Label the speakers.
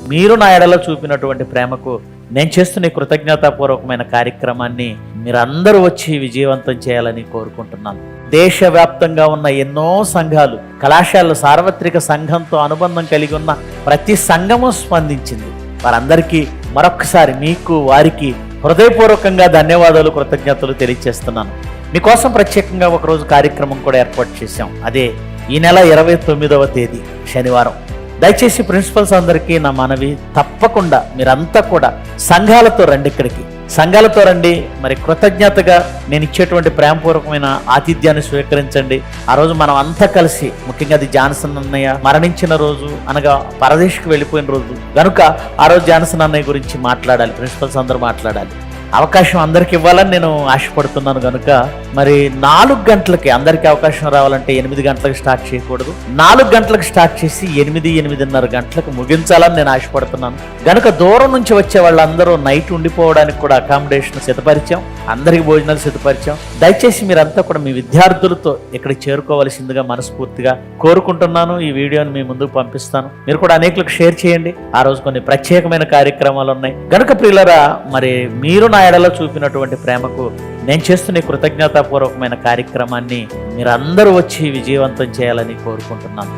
Speaker 1: మీరు నా ఎడలో చూపినటువంటి ప్రేమకు నేను చేస్తున్న కృతజ్ఞతాపూర్వకమైన కార్యక్రమాన్ని మీరందరూ వచ్చి విజయవంతం చేయాలని కోరుకుంటున్నాను. దేశవ్యాప్తంగా ఉన్న ఎన్నో సంఘాలు కళాశాల సార్వత్రిక సంఘంతో అనుబంధం కలిగి ఉన్న ప్రతి సంఘము స్పందించింది. వారందరికీ మరొకసారి మీకు వారికి హృదయపూర్వకంగా ధన్యవాదాలు కృతజ్ఞతలు తెలియజేస్తున్నాను. మీకోసం ప్రత్యేకంగా ఒకరోజు కార్యక్రమం కూడా ఏర్పాటు చేశాం. అదే ఈ నెల ఇరవై తొమ్మిదవ తేదీ శనివారం. దయచేసి ప్రిన్సిపల్స్ అందరికీ నా మనవి తప్పకుండా మీరంతా కూడా సంఘాలతో రండి ఇక్కడికి. సంఘాలతో రండి మరి కృతజ్ఞతగా నేను ఇచ్చేటువంటి ప్రేమపూర్వకమైన ఆతిథ్యాన్ని స్వీకరించండి. ఆ రోజు మనం అంతా కలిసి ముఖ్యంగా అది జాన్సన్ అన్నయ్య మరణించిన రోజు అనగా పరదేశ్కి వెళ్ళిపోయిన రోజు కనుక ఆ రోజు జాన్సన్ అన్నయ్య గురించి మాట్లాడాలి ప్రిన్సిపల్స్ అందరూ మాట్లాడాలి. అవకాశం అందరికి ఇవ్వాలని నేను ఆశపడుతున్నాను కనుక మరి నాలుగు గంటలకి అందరికీ అవకాశం రావాలంటే ఎనిమిది గంటలకు స్టార్ట్ చేయకూడదు. నాలుగు గంటలకు స్టార్ట్ చేసి ఎనిమిది ఎనిమిదిన్నర గంటలకు ముగించాలని నేను ఆశపడుతున్నాను. గనుక దూరం నుంచి వచ్చే వాళ్ళందరూ నైట్ ఉండిపోవడానికి కూడా అకామిడేషన్ సిద్ధపరిచాం. అందరికి భోజనాలు సిద్ధపరిచాం. దయచేసి మీరంతా కూడా మీ విద్యార్థులతో ఇక్కడ చేరుకోవాల్సిందిగా మనస్ఫూర్తిగా కోరుకుంటున్నాను. ఈ వీడియోని మీ ముందుకు పంపిస్తాను. మీరు కూడా అనేకులకు షేర్ చేయండి. ఆ రోజు కొన్ని ప్రత్యేకమైన కార్యక్రమాలు ఉన్నాయి. గనుక ప్రియులరా మరి మీరు నా ఎడలో చూపినటువంటి ప్రేమకు నేను చేస్తున్న కృతజ్ఞతాపూర్వకమైన కార్యక్రమాన్ని మీరందరూ వచ్చి విజయవంతం చేయాలని కోరుకుంటున్నాను.